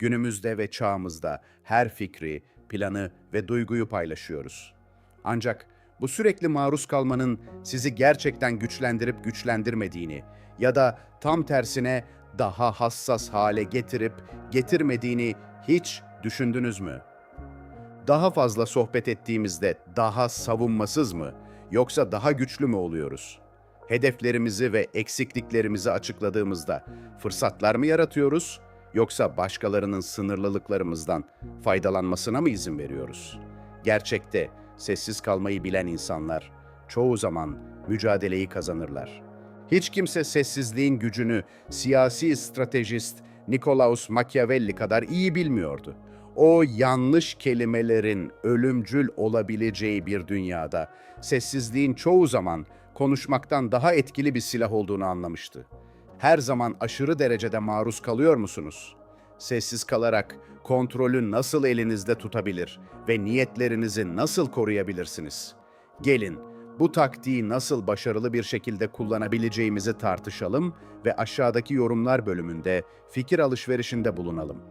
Günümüzde ve çağımızda her fikri, planı ve duyguyu paylaşıyoruz. Ancak bu sürekli maruz kalmanın sizi gerçekten güçlendirip güçlendirmediğini ya da tam tersine daha hassas hale getirip getirmediğini hiç düşündünüz mü? Daha fazla sohbet ettiğimizde daha savunmasız mı yoksa daha güçlü mü oluyoruz? Hedeflerimizi ve eksikliklerimizi açıkladığımızda fırsatlar mı yaratıyoruz yoksa başkalarının sınırlılıklarımızdan faydalanmasına mı izin veriyoruz? Gerçekte sessiz kalmayı bilen insanlar çoğu zaman mücadeleyi kazanırlar. Hiç kimse sessizliğin gücünü siyasi stratejist Nikolaus Machiavelli kadar iyi bilmiyordu. O yanlış kelimelerin ölümcül olabileceği bir dünyada sessizliğin çoğu zaman konuşmaktan daha etkili bir silah olduğunu anlamıştı. Her zaman aşırı derecede maruz kalıyor musunuz? Sessiz kalarak kontrolü nasıl elinizde tutabilir ve niyetlerinizi nasıl koruyabilirsiniz? Gelin bu taktiği nasıl başarılı bir şekilde kullanabileceğimizi tartışalım ve aşağıdaki yorumlar bölümünde fikir alışverişinde bulunalım.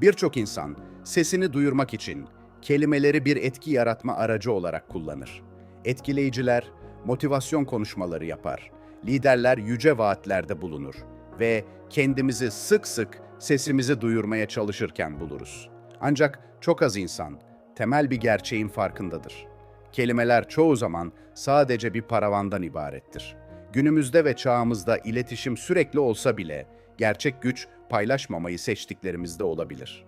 Birçok insan sesini duyurmak için kelimeleri bir etki yaratma aracı olarak kullanır. Etkileyiciler motivasyon konuşmaları yapar. Liderler yüce vaatlerde bulunur ve kendimizi sık sık sesimizi duyurmaya çalışırken buluruz. Ancak çok az insan temel bir gerçeğin farkındadır. Kelimeler çoğu zaman sadece bir paravandan ibarettir. Günümüzde ve çağımızda iletişim sürekli olsa bile gerçek güç paylaşmamayı seçtiklerimizde olabilir.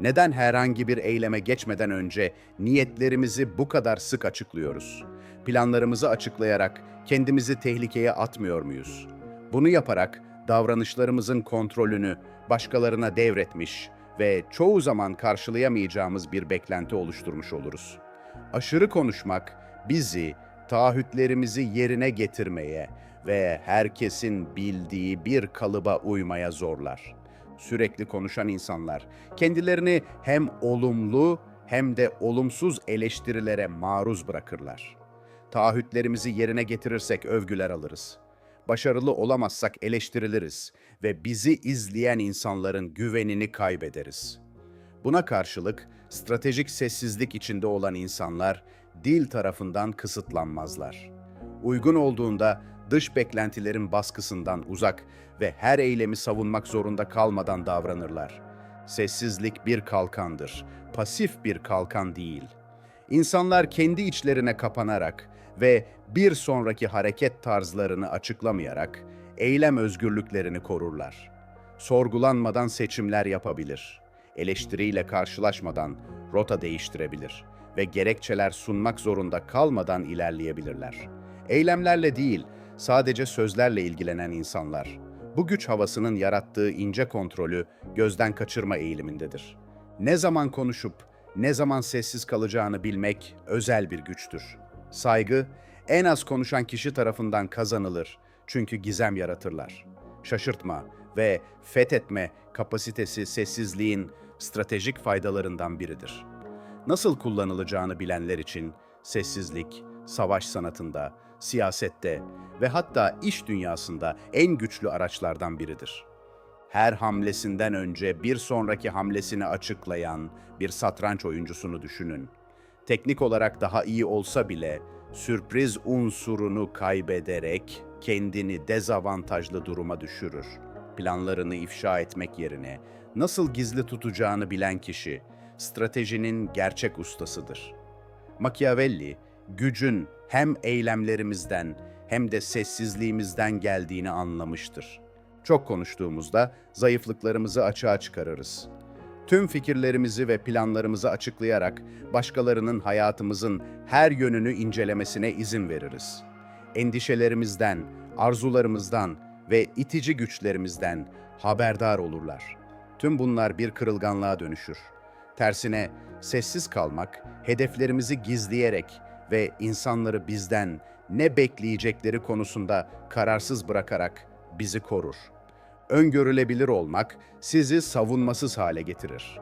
Neden herhangi bir eyleme geçmeden önce niyetlerimizi bu kadar sık açıklıyoruz? Planlarımızı açıklayarak kendimizi tehlikeye atmıyor muyuz? Bunu yaparak davranışlarımızın kontrolünü başkalarına devretmiş ve çoğu zaman karşılayamayacağımız bir beklenti oluşturmuş oluruz. Aşırı konuşmak bizi taahhütlerimizi yerine getirmeye ve herkesin bildiği bir kalıba uymaya zorlar. Sürekli konuşan insanlar kendilerini hem olumlu hem de olumsuz eleştirilere maruz bırakırlar. Taahhütlerimizi yerine getirirsek övgüler alırız. Başarılı olamazsak eleştiriliriz ve bizi izleyen insanların güvenini kaybederiz. Buna karşılık stratejik sessizlik içinde olan insanlar dil tarafından kısıtlanmazlar. Uygun olduğunda dış beklentilerin baskısından uzak ve her eylemi savunmak zorunda kalmadan davranırlar. Sessizlik bir kalkandır, pasif bir kalkan değil. İnsanlar kendi içlerine kapanarak ve bir sonraki hareket tarzlarını açıklamayarak eylem özgürlüklerini korurlar. Sorgulanmadan seçimler yapabilir. Eleştiriyle karşılaşmadan rota değiştirebilir ve gerekçeler sunmak zorunda kalmadan ilerleyebilirler. Eylemlerle değil, sadece sözlerle ilgilenen insanlar bu güç havasının yarattığı ince kontrolü gözden kaçırma eğilimindedir. Ne zaman konuşup ne zaman sessiz kalacağını bilmek özel bir güçtür. Saygı en az konuşan kişi tarafından kazanılır çünkü gizem yaratırlar. Şaşırtma ve fethetme kapasitesi sessizliğin stratejik faydalarından biridir. Nasıl kullanılacağını bilenler için sessizlik, savaş sanatında, siyasette ve hatta iş dünyasında en güçlü araçlardan biridir. Her hamlesinden önce bir sonraki hamlesini açıklayan bir satranç oyuncusunu düşünün. Teknik olarak daha iyi olsa bile sürpriz unsurunu kaybederek kendini dezavantajlı duruma düşürür. Planlarını ifşa etmek yerine nasıl gizli tutacağını bilen kişi stratejinin gerçek ustasıdır. Machiavelli, gücün hem eylemlerimizden hem de sessizliğimizden geldiğini anlamıştır. Çok konuştuğumuzda zayıflıklarımızı açığa çıkarırız. Tüm fikirlerimizi ve planlarımızı açıklayarak başkalarının hayatımızın her yönünü incelemesine izin veririz. Endişelerimizden, arzularımızdan ve itici güçlerimizden haberdar olurlar. Tüm bunlar bir kırılganlığa dönüşür. Tersine sessiz kalmak, hedeflerimizi gizleyerek ve insanları bizden ne bekleyecekleri konusunda kararsız bırakarak bizi korur. Öngörülebilir olmak sizi savunmasız hale getirir.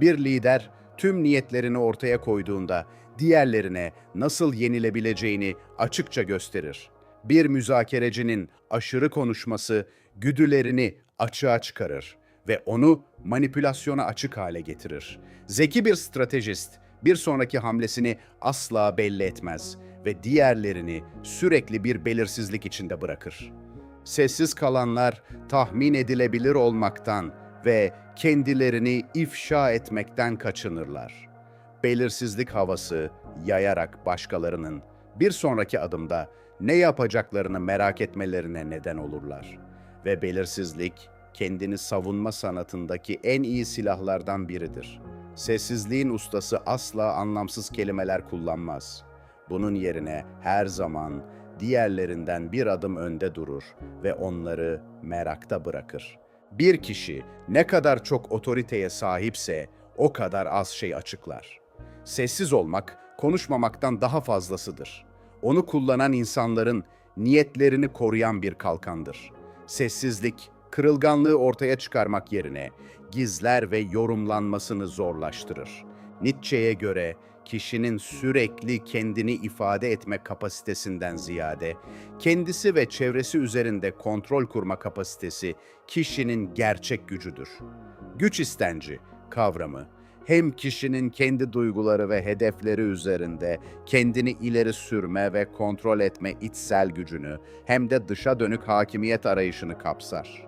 Bir lider tüm niyetlerini ortaya koyduğunda diğerlerine nasıl yenilebileceğini açıkça gösterir. Bir müzakerecinin aşırı konuşması güdülerini açığa çıkarır. ve onu manipülasyona açık hale getirir. Zeki bir stratejist bir sonraki hamlesini asla belli etmez ve diğerlerini sürekli bir belirsizlik içinde bırakır. Sessiz kalanlar tahmin edilebilir olmaktan ve kendilerini ifşa etmekten kaçınırlar. Belirsizlik havası yayarak başkalarının bir sonraki adımda ne yapacaklarını merak etmelerine neden olurlar. Ve belirsizlik kendini savunma sanatındaki en iyi silahlardan biridir. Sessizliğin ustası asla anlamsız kelimeler kullanmaz. Bunun yerine her zaman diğerlerinden bir adım önde durur ve onları merakta bırakır. Bir kişi ne kadar çok otoriteye sahipse o kadar az şey açıklar. Sessiz olmak konuşmamaktan daha fazlasıdır. Onu kullanan insanların niyetlerini koruyan bir kalkandır. Sessizlik, kırılganlığı ortaya çıkarmak yerine gizler ve yorumlanmasını zorlaştırır. Nietzsche'ye göre kişinin sürekli kendini ifade etme kapasitesinden ziyade kendisi ve çevresi üzerinde kontrol kurma kapasitesi kişinin gerçek gücüdür. Güç istenci kavramı hem kişinin kendi duyguları ve hedefleri üzerinde kendini ileri sürme ve kontrol etme içsel gücünü hem de dışa dönük hakimiyet arayışını kapsar.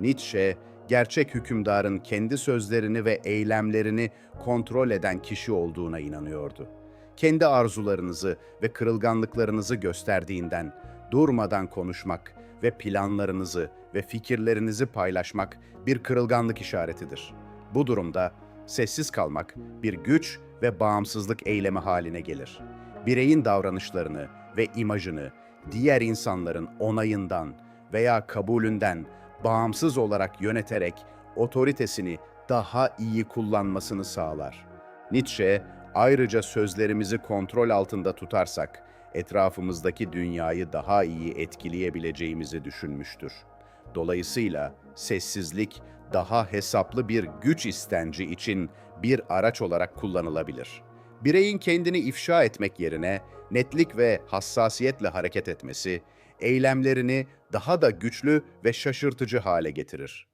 Nietzsche, gerçek hükümdarın kendi sözlerini ve eylemlerini kontrol eden kişi olduğuna inanıyordu. Kendi arzularınızı ve kırılganlıklarınızı gösterdiğinden durmadan konuşmak ve planlarınızı ve fikirlerinizi paylaşmak bir kırılganlık işaretidir. Bu durumda sessiz kalmak bir güç ve bağımsızlık eylemi haline gelir. Bireyin davranışlarını ve imajını diğer insanların onayından veya kabulünden bağımsız olarak yöneterek otoritesini daha iyi kullanmasını sağlar. Nietzsche ayrıca sözlerimizi kontrol altında tutarsak etrafımızdaki dünyayı daha iyi etkileyebileceğimizi düşünmüştür. Dolayısıyla sessizlik daha hesaplı bir güç istenci için bir araç olarak kullanılabilir. Bireyin kendini ifşa etmek yerine netlik ve hassasiyetle hareket etmesi, eylemlerini daha da güçlü ve şaşırtıcı hale getirir.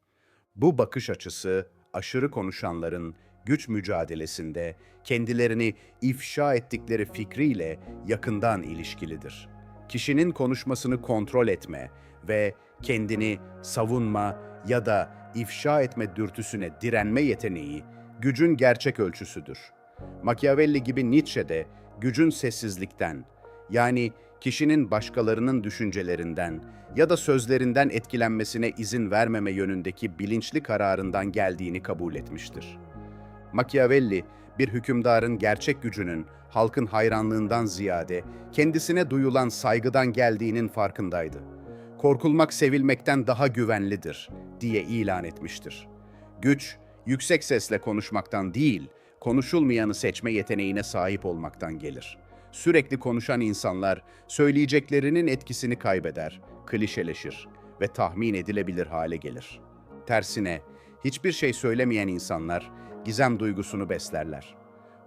Bu bakış açısı aşırı konuşanların güç mücadelesinde kendilerini ifşa ettikleri fikriyle yakından ilişkilidir. Kişinin konuşmasını kontrol etme ve kendini savunma ya da ifşa etme dürtüsüne direnme yeteneği gücün gerçek ölçüsüdür. Machiavelli gibi Nietzsche de gücün sessizlikten, yani kişinin başkalarının düşüncelerinden ya da sözlerinden etkilenmesine izin vermeme yönündeki bilinçli kararından geldiğini kabul etmiştir. Machiavelli, bir hükümdarın gerçek gücünün halkın hayranlığından ziyade kendisine duyulan saygıdan geldiğinin farkındaydı. Korkulmak sevilmekten daha güvenlidir diye ilan etmiştir. Güç, yüksek sesle konuşmaktan değil, konuşulmayanı seçme yeteneğine sahip olmaktan gelir. Sürekli konuşan insanlar söyleyeceklerinin etkisini kaybeder, klişeleşir ve tahmin edilebilir hale gelir. Tersine, hiçbir şey söylemeyen insanlar gizem duygusunu beslerler.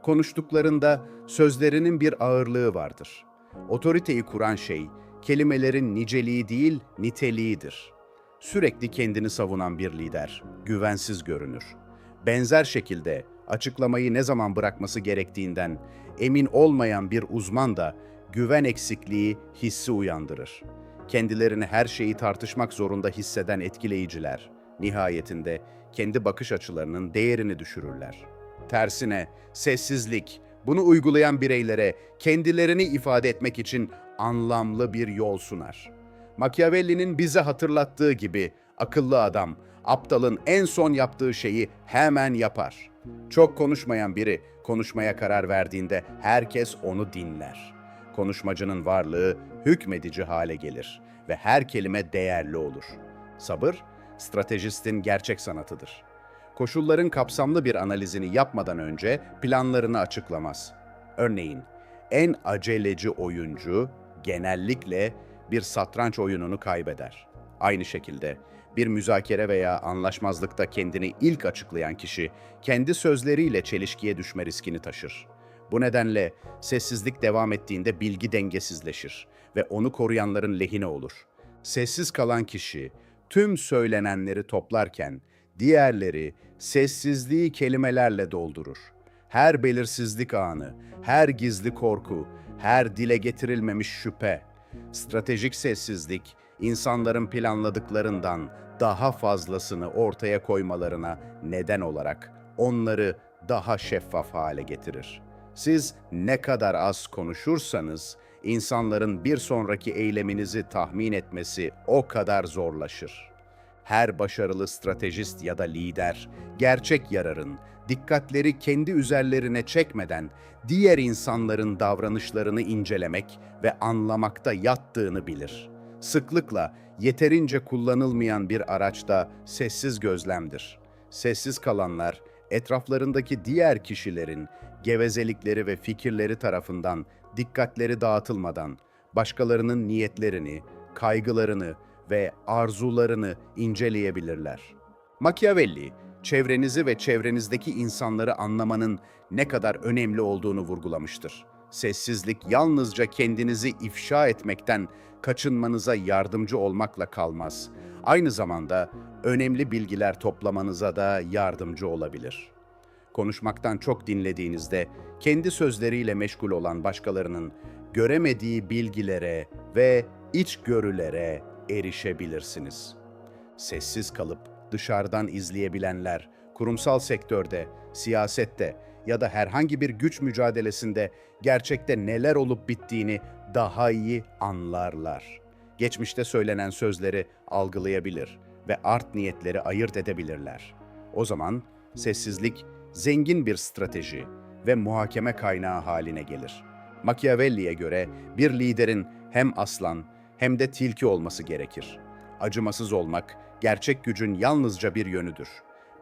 Konuştuklarında sözlerinin bir ağırlığı vardır. Otoriteyi kuran şey kelimelerin niceliği değil, niteliğidir. Sürekli kendini savunan bir lider güvensiz görünür. Benzer şekilde açıklamayı ne zaman bırakması gerektiğinden emin olmayan bir uzman da güven eksikliği hissi uyandırır. Kendilerini her şeyi tartışmak zorunda hisseden etkileyiciler nihayetinde kendi bakış açılarının değerini düşürürler. Tersine sessizlik bunu uygulayan bireylere kendilerini ifade etmek için anlamlı bir yol sunar. Machiavelli'nin bize hatırlattığı gibi akıllı adam aptalın en son yaptığı şeyi hemen yapar. Çok konuşmayan biri konuşmaya karar verdiğinde herkes onu dinler. Konuşmacının varlığı hükmedici hale gelir ve her kelime değerli olur. Sabır, stratejistin gerçek sanatıdır. Koşulların kapsamlı bir analizini yapmadan önce planlarını açıklamaz. Örneğin, en aceleci oyuncu genellikle bir satranç oyununu kaybeder. Aynı şekilde bir müzakere veya anlaşmazlıkta kendini ilk açıklayan kişi kendi sözleriyle çelişkiye düşme riskini taşır. Bu nedenle sessizlik devam ettiğinde bilgi dengesizleşir ve onu koruyanların lehine olur. Sessiz kalan kişi tüm söylenenleri toplarken diğerleri sessizliği kelimelerle doldurur. Her belirsizlik anı, her gizli korku, her dile getirilmemiş şüphe, stratejik sessizlik insanların planladıklarından daha fazlasını ortaya koymalarına neden olarak onları daha şeffaf hale getirir. Siz ne kadar az konuşursanız insanların bir sonraki eyleminizi tahmin etmesi o kadar zorlaşır. Her başarılı stratejist ya da lider gerçek yararın dikkatleri kendi üzerlerine çekmeden diğer insanların davranışlarını incelemek ve anlamakta yattığını bilir. Sıklıkla yeterince kullanılmayan bir araç da sessiz gözlemdir. Sessiz kalanlar etraflarındaki diğer kişilerin gevezelikleri ve fikirleri tarafından dikkatleri dağıtılmadan başkalarının niyetlerini, kaygılarını ve arzularını inceleyebilirler. Machiavelli, çevrenizi ve çevrenizdeki insanları anlamanın ne kadar önemli olduğunu vurgulamıştır. Sessizlik yalnızca kendinizi ifşa etmekten kaçınmanıza yardımcı olmakla kalmaz. Aynı zamanda önemli bilgiler toplamanıza da yardımcı olabilir. Konuşmaktan çok dinlediğinizde kendi sözleriyle meşgul olan başkalarının göremediği bilgilere ve içgörülere erişebilirsiniz. Sessiz kalıp dışarıdan izleyebilenler kurumsal sektörde, siyasette ya da herhangi bir güç mücadelesinde gerçekte neler olup bittiğini daha iyi anlarlar. Geçmişte söylenen sözleri algılayabilir ve art niyetleri ayırt edebilirler. O zaman sessizlik zengin bir strateji ve muhakeme kaynağı haline gelir. Machiavelli'ye göre bir liderin hem aslan hem de tilki olması gerekir. Acımasız olmak gerçek gücün yalnızca bir yönüdür.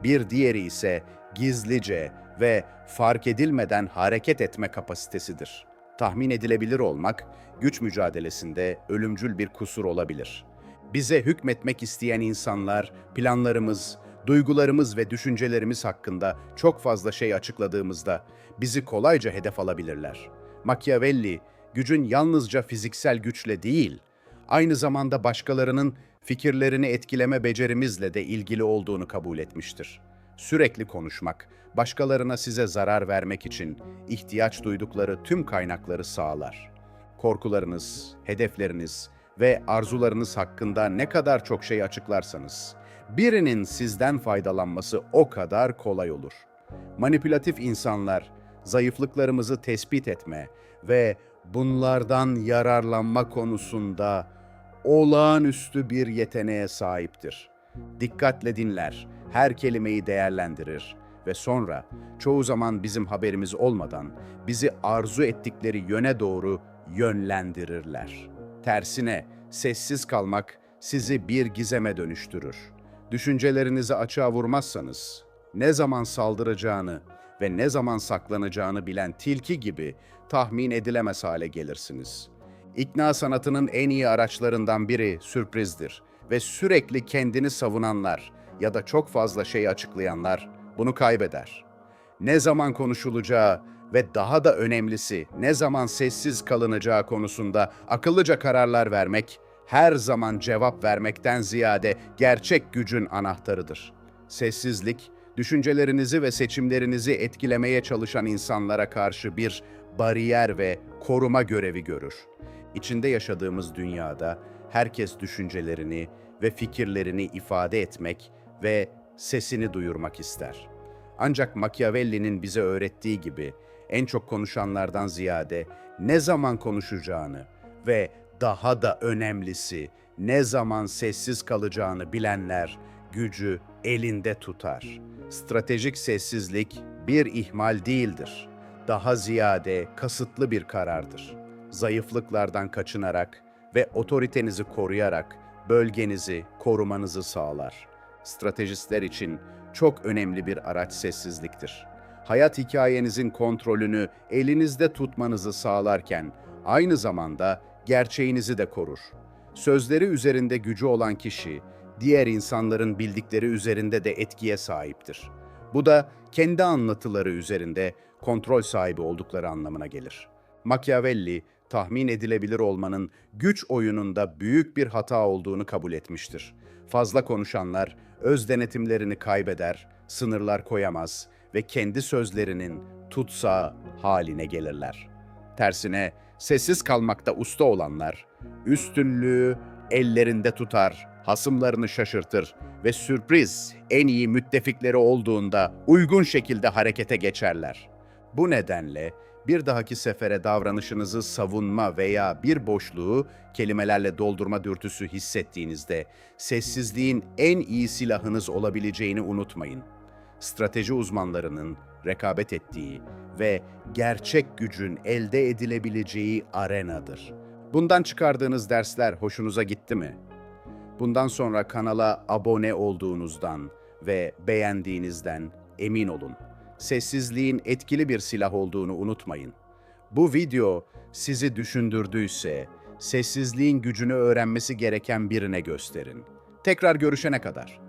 Bir diğeri ise gizlice ve fark edilmeden hareket etme kapasitesidir. Tahmin edilebilir olmak güç mücadelesinde ölümcül bir kusur olabilir. Bize hükmetmek isteyen insanlar planlarımız, duygularımız ve düşüncelerimiz hakkında çok fazla şey açıkladığımızda bizi kolayca hedef alabilirler. Machiavelli, gücün yalnızca fiziksel güçle değil, aynı zamanda başkalarının fikirlerini etkileme becerimizle de ilgili olduğunu kabul etmiştir. Sürekli konuşmak, başkalarına size zarar vermek için ihtiyaç duydukları tüm kaynakları sağlar. Korkularınız, hedefleriniz ve arzularınız hakkında ne kadar çok şey açıklarsanız, birinin sizden faydalanması o kadar kolay olur. Manipülatif insanlar, zayıflıklarımızı tespit etme ve bunlardan yararlanma konusunda olağanüstü bir yeteneğe sahiptir. Dikkatle dinler, her kelimeyi değerlendirir ve sonra çoğu zaman bizim haberimiz olmadan bizi arzu ettikleri yöne doğru yönlendirirler. Tersine sessiz kalmak sizi bir gizeme dönüştürür. Düşüncelerinizi açığa vurmazsanız ne zaman saldıracağını ve ne zaman saklanacağını bilen tilki gibi tahmin edilemez hale gelirsiniz. İkna sanatının en iyi araçlarından biri sürprizdir ve sürekli kendini savunanlar ya da çok fazla şey açıklayanlar bunu kaybeder. Ne zaman konuşulacağı ve daha da önemlisi ne zaman sessiz kalınacağı konusunda akıllıca kararlar vermek her zaman cevap vermekten ziyade gerçek gücün anahtarıdır. Sessizlik, düşüncelerinizi ve seçimlerinizi etkilemeye çalışan insanlara karşı bir bariyer ve koruma görevi görür. İçinde yaşadığımız dünyada herkes düşüncelerini ve fikirlerini ifade etmek ve sesini duyurmak ister. Ancak Machiavelli'nin bize öğrettiği gibi en çok konuşanlardan ziyade ne zaman konuşacağını ve daha da önemlisi ne zaman sessiz kalacağını bilenler gücü elinde tutar. Stratejik sessizlik bir ihmal değildir. Daha ziyade kasıtlı bir karardır. Zayıflıklardan kaçınarak ve otoritenizi koruyarak bölgenizi korumanızı sağlar. Stratejistler için çok önemli bir araç sessizliktir. Hayat hikayenizin kontrolünü elinizde tutmanızı sağlarken aynı zamanda gerçeğinizi de korur. Sözleri üzerinde gücü olan kişi, diğer insanların bildikleri üzerinde de etkiye sahiptir. Bu da kendi anlatıları üzerinde kontrol sahibi oldukları anlamına gelir. Machiavelli, tahmin edilebilir olmanın güç oyununda büyük bir hata olduğunu kabul etmiştir. Fazla konuşanlar öz denetimlerini kaybeder, sınırlar koyamaz ve kendi sözlerinin tutsağı haline gelirler. Tersine sessiz kalmakta usta olanlar üstünlüğü ellerinde tutar, hasımlarını şaşırtır ve sürpriz en iyi müttefikleri olduğunda uygun şekilde harekete geçerler. Bu nedenle bir dahaki sefere davranışınızı savunma veya bir boşluğu kelimelerle doldurma dürtüsü hissettiğinizde sessizliğin en iyi silahınız olabileceğini unutmayın. Strateji uzmanlarının rekabet ettiği ve gerçek gücün elde edilebileceği arenadır. Bundan çıkardığınız dersler hoşunuza gitti mi? Bundan sonra kanala abone olduğunuzdan ve beğendiğinizden emin olun. Sessizliğin etkili bir silah olduğunu unutmayın. Bu video sizi düşündürdüyse sessizliğin gücünü öğrenmesi gereken birine gösterin. Tekrar görüşene kadar